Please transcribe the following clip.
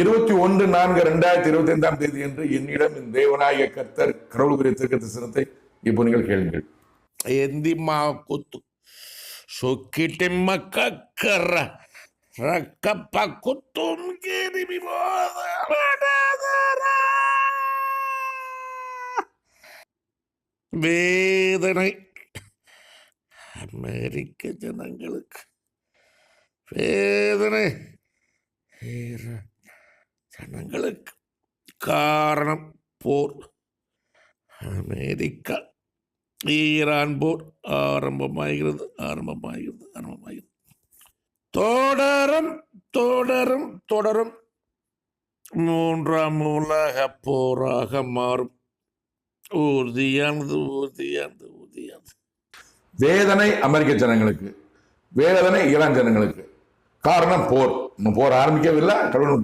இருபத்தி ஒன்று நான்கு ரெண்டாயிரத்தி இருபத்தி ஐந்தாம் தேதி என்று என்னிடம் இந்த தேவநாயக கர்த்தர் கடவுள் குறிய திருக்க தரிசனத்தை இப்போ நீங்கள் கேளுங்கள். எந்திமா குத்து சொக்கிட்டு மக்கக்கர ரக்கப்பா குத்தும் கேரிபி வேதனை அமெரிக்க ஜனங்களுக்கு வேதனை. ஜனங்களுக்கு காரணம் போர். அமெரிக்கா ஈரான் போர் ஆரம்பமாகிறது ஆரம்பமாகிறது ஆரம்பமாகிறது. தொடரும் தொடரும் தொடரும். மூன்றாம் உலக போராக மாறும். உறுதியானது உறுதியானது உறுதியானது வேதனை அமெரிக்க ஜனங்களுக்கு வேதனை ஈரான் ஜனங்களுக்கு காரணம் போர். இன்னும் போர் ஆரம்பிக்கவில்லை கடவுள்